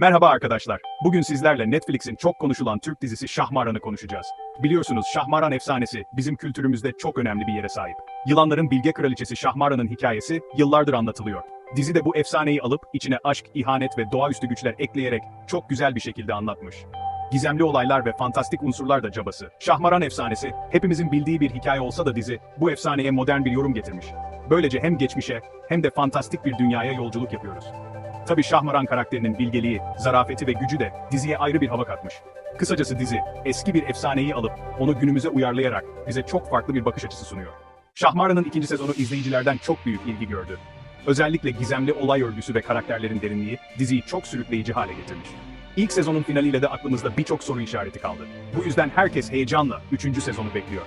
Merhaba arkadaşlar. Bugün sizlerle Netflix'in çok konuşulan Türk dizisi Şahmaran'ı konuşacağız. Biliyorsunuz Şahmaran efsanesi bizim kültürümüzde çok önemli bir yere sahip. Yılanların bilge kraliçesi Şahmaran'ın hikayesi yıllardır anlatılıyor. Dizi de bu efsaneyi alıp içine aşk, ihanet ve doğaüstü güçler ekleyerek çok güzel bir şekilde anlatmış. Gizemli olaylar ve fantastik unsurlar da cabası. Şahmaran efsanesi, hepimizin bildiği bir hikaye olsa da dizi, bu efsaneye modern bir yorum getirmiş. Böylece hem geçmişe, hem de fantastik bir dünyaya yolculuk yapıyoruz. Tabii Şahmaran karakterinin bilgeliği, zarafeti ve gücü de diziye ayrı bir hava katmış. Kısacası dizi, eski bir efsaneyi alıp onu günümüze uyarlayarak bize çok farklı bir bakış açısı sunuyor. Şahmaran'ın ikinci sezonu izleyicilerden çok büyük ilgi gördü. Özellikle gizemli olay örgüsü ve karakterlerin derinliği diziyi çok sürükleyici hale getirmiş. İlk sezonun finaliyle de aklımızda birçok soru işareti kaldı. Bu yüzden herkes heyecanla 3. sezonu bekliyor.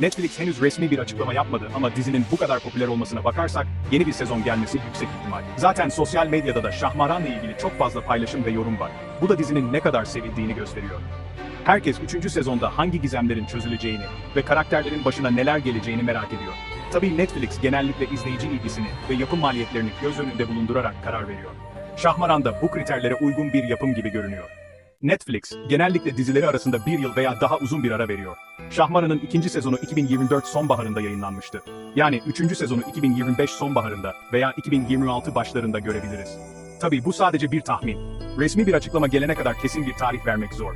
Netflix henüz resmi bir açıklama yapmadı ama dizinin bu kadar popüler olmasına bakarsak yeni bir sezon gelmesi yüksek ihtimal. Zaten sosyal medyada da Şahmaran'la ilgili çok fazla paylaşım ve yorum var. Bu da dizinin ne kadar sevildiğini gösteriyor. Herkes 3. sezonda hangi gizemlerin çözüleceğini ve karakterlerin başına neler geleceğini merak ediyor. Tabii Netflix genellikle izleyici ilgisini ve yapım maliyetlerini göz önünde bulundurarak karar veriyor. Şahmaran da bu kriterlere uygun bir yapım gibi görünüyor. Netflix, genellikle dizileri arasında bir yıl veya daha uzun bir ara veriyor. Şahmaran'ın ikinci sezonu 2024 sonbaharında yayınlanmıştı. Yani üçüncü sezonu 2025 sonbaharında veya 2026 başlarında görebiliriz. Tabii bu sadece bir tahmin. Resmi bir açıklama gelene kadar kesin bir tarih vermek zor.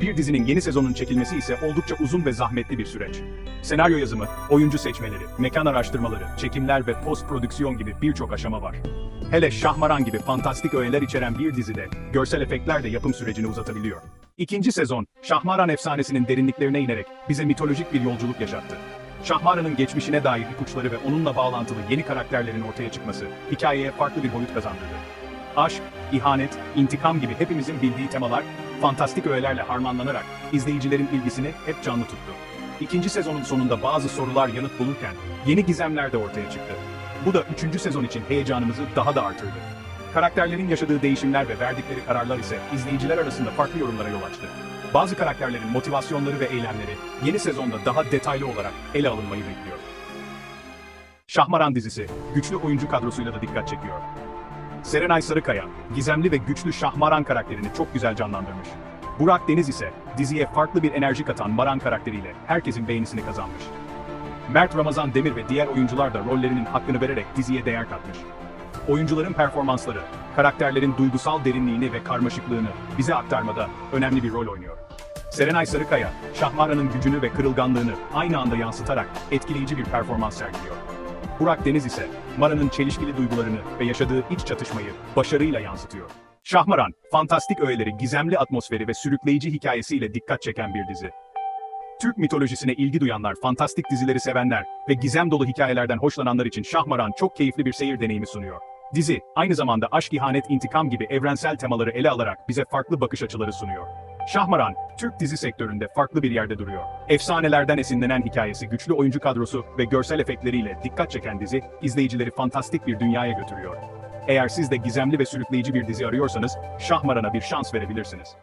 Bir dizinin yeni sezonun çekilmesi ise oldukça uzun ve zahmetli bir süreç. Senaryo yazımı, oyuncu seçmeleri, mekan araştırmaları, çekimler ve post prodüksiyon gibi birçok aşama var. Hele Şahmaran gibi fantastik öğeler içeren bir dizide, görsel efektler de yapım sürecini uzatabiliyor. İkinci sezon, Şahmaran efsanesinin derinliklerine inerek bize mitolojik bir yolculuk yaşattı. Şahmaran'ın geçmişine dair ipuçları ve onunla bağlantılı yeni karakterlerin ortaya çıkması, hikayeye farklı bir boyut kazandırdı. Aşk, ihanet, intikam gibi hepimizin bildiği temalar, fantastik öğelerle harmanlanarak izleyicilerin ilgisini hep canlı tuttu. İkinci sezonun sonunda bazı sorular yanıt bulurken, yeni gizemler de ortaya çıktı. Bu da üçüncü sezon için heyecanımızı daha da artırdı. Karakterlerin yaşadığı değişimler ve verdikleri kararlar ise izleyiciler arasında farklı yorumlara yol açtı. Bazı karakterlerin motivasyonları ve eylemleri yeni sezonda daha detaylı olarak ele alınmayı bekliyor. Şahmaran dizisi, güçlü oyuncu kadrosuyla da dikkat çekiyor. Serenay Sarıkaya, gizemli ve güçlü Şahmaran karakterini çok güzel canlandırmış. Burak Deniz ise diziye farklı bir enerji katan Maran karakteriyle herkesin beğenisini kazanmış. Mert Ramazan Demir ve diğer oyuncular da rollerinin hakkını vererek diziye değer katmış. Oyuncuların performansları, karakterlerin duygusal derinliğini ve karmaşıklığını bize aktarmada önemli bir rol oynuyor. Serenay Sarıkaya, Şahmaran'ın gücünü ve kırılganlığını aynı anda yansıtarak etkileyici bir performans sergiliyor. Burak Deniz ise Mara'nın çelişkili duygularını ve yaşadığı iç çatışmayı başarıyla yansıtıyor. Şahmaran, fantastik öğeleri, gizemli atmosferi ve sürükleyici hikayesiyle dikkat çeken bir dizi. Türk mitolojisine ilgi duyanlar, fantastik dizileri sevenler ve gizem dolu hikayelerden hoşlananlar için Şahmaran çok keyifli bir seyir deneyimi sunuyor. Dizi, aynı zamanda aşk, ihanet, intikam gibi evrensel temaları ele alarak bize farklı bakış açıları sunuyor. Şahmaran, Türk dizi sektöründe farklı bir yerde duruyor. Efsanelerden esinlenen hikayesi, güçlü oyuncu kadrosu ve görsel efektleriyle dikkat çeken dizi, izleyicileri fantastik bir dünyaya götürüyor. Eğer siz de gizemli ve sürükleyici bir dizi arıyorsanız, Şahmaran'a bir şans verebilirsiniz.